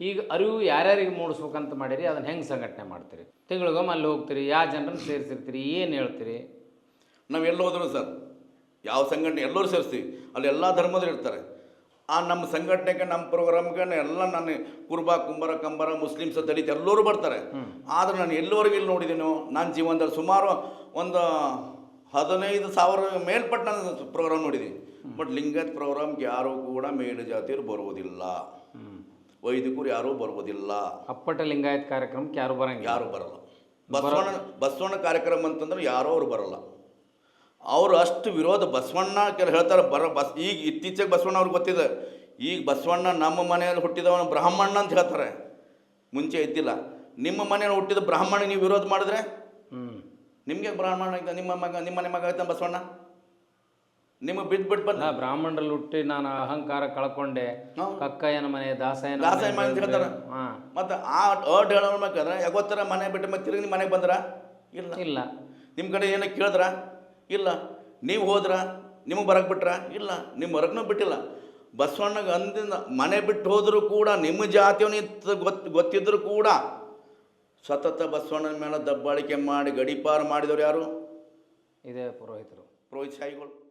ಈಗ ಅರಿವು ಯಾರ್ಯಾರಿಗೆ ಮೂಡಿಸ್ಬೇಕಂತ ಮಾಡಿರಿ, ಅದನ್ನ ಹೆಂಗೆ ಸಂಘಟನೆ ಮಾಡ್ತೀರಿ? ತಿಂಗಳಿಗೊಮ್ಮೆ ಅಲ್ಲಿ ಹೋಗ್ತೀರಿ ಯಾವ ಜನರನ್ನು ಸೇರಿಸಿರ್ತೀರಿ, ಏನು ಹೇಳ್ತೀರಿ? ನಾವು ಎಲ್ಲಿ ಹೋದ್ರು ಸರ್, ಯಾವ ಸಂಘಟನೆ ಎಲ್ಲರೂ ಸೇರಿಸ್ತೀವಿ ಅಲ್ಲಿ ಎಲ್ಲ ಧರ್ಮದವ್ರು ಇರ್ತಾರೆ. ಆ ನಮ್ಮ ಸಂಘಟನೆಗೆ ನಮ್ಮ ಪ್ರೋಗ್ರಾಮ್ಗೆ ಎಲ್ಲ ನಾನು ಕುರುಬ, ಕುಂಬರ, ಕಂಬರ, ಮುಸ್ಲಿಮ್ಸ್, ದಲಿತ ಎಲ್ಲರೂ ಬರ್ತಾರೆ. ಆದರೆ ನಾನು ಎಲ್ಲಿವರೆಗೂ ಇಲ್ಲಿ ನೋಡಿದ್ದೀನೋ ನನ್ನ ಜೀವನದಲ್ಲಿ ಸುಮಾರು ಒಂದು ಹದಿನೈದು ಸಾವಿರ ಮೇಲ್ಪಟ್ಟು ನಾನು ಪ್ರೋಗ್ರಾಮ್ ನೋಡಿದ್ದೀನಿ ಬಟ್ ಲಿಂಗಾಯತ್ ಪ್ರೋಗ್ರಾಮ್ಗೆ ಯಾರೂ ಕೂಡ ಮೇಲು ಜಾತಿಯರು ಬರುವುದಿಲ್ಲ. ವೈದಿಕರು ಯಾರೂ ಬರುವುದಿಲ್ಲ. ಅಪ್ಪಟ ಲಿಂಗಾಯತ್ ಕಾರ್ಯಕ್ರಮಕ್ಕೆ ಯಾರು ಬರಂಗಿಲ್ಲ. ಯಾರು ಬರಲ್ಲ. ಬಸವಣ್ಣ ಬಸವಣ್ಣ ಕಾರ್ಯಕ್ರಮ ಅಂತಂದ್ರೆ ಯಾರೋ ಅವ್ರು ಬರಲ್ಲ. ಅವರು ಅಷ್ಟು ವಿರೋಧ ಬಸವಣ್ಣ ಕೆಲ ಹೇಳ್ತಾರೆ ಬರ ಬಸ್ ಈಗ ಇತ್ತೀಚೆಗೆ ಬಸವಣ್ಣ ಅವ್ರಿಗೆ ಗೊತ್ತಿದೆ. ಈಗ ಬಸವಣ್ಣ ನಮ್ಮ ಮನೆಯಲ್ಲಿ ಹುಟ್ಟಿದವನು ಬ್ರಾಹ್ಮಣ ಅಂತ ಹೇಳ್ತಾರೆ. ಮುಂಚೆ ಇದ್ದಿಲ್ಲ. ನಿಮ್ಮ ಮನೆಯಲ್ಲಿ ಹುಟ್ಟಿದ ಬ್ರಾಹ್ಮಣ ನೀವು ವಿರೋಧ ಮಾಡಿದ್ರೆ? ಹ್ಞೂ ನಿಮಗೆ ಬ್ರಾಹ್ಮಣ ಆಯ್ತಾ? ನಿಮ್ಮ ಮಗ ನಿಮ್ಮ ಮನೆ ಮಗ ಆಯ್ತಾ ಬಸವಣ್ಣ? ನಿಮಗೆ ಬಿದ್ದು ಬಿಟ್ಟು ಬಂದ ಬ್ರಾಹ್ಮಣರಲ್ಲಿ ಹುಟ್ಟಿ ನಾನು ಅಹಂಕಾರ ಕಳ್ಕೊಂಡೆ. ಕಕ್ಕ ಕಕ್ಕಯ್ಯನ ಮನೆ ದಾಸಯ್ಯನ ದಾಸಾಯ ಮನೆ ಅಂತ ಹೇಳ್ತಾರೆ. ಮತ್ತು ಆ ಅಡ್ ಹೇಳೋಬೇಕಾದ್ರೆ ಯಾವತ್ತರ ಮನೆ ಬಿಟ್ಟು ಮತ್ತೆ ತಿರುಗಿ ನಿಮ್ಮ ಮನೆಗೆ ಬಂದ್ರ? ಇಲ್ಲ. ಇಲ್ಲ. ನಿಮ್ಮ ಕಡೆ ಏನೋ ಕೇಳಿದ್ರ? ಇಲ್ಲ. ನೀವು ಹೋದ್ರ? ನಿಮಗೆ ಬರಕ್ಕೆ ಬಿಟ್ರ? ಇಲ್ಲ. ನಿಮ್ಮ ಹೊರಗೂ ಬಿಟ್ಟಿಲ್ಲ. ಬಸವಣ್ಣಗೆ ಅಂದಿಂದ ಮನೆ ಬಿಟ್ಟು ಹೋದರೂ ಕೂಡ ನಿಮ್ಮ ಜಾತಿಯವನಿ ಗೊತ್ತು ಗೊತ್ತಿದ್ದರೂ ಕೂಡ ಸತತ ಬಸವಣ್ಣನ ಮೇಲೆ ದಬ್ಬಾಳಿಕೆ ಮಾಡಿ ಗಡಿಪಾರು ಮಾಡಿದವರು ಯಾರು? ಇದೇ ಪುರೋಹಿತರು. ಪುರೋಹಿತ ಶಾಹಿಗಳು.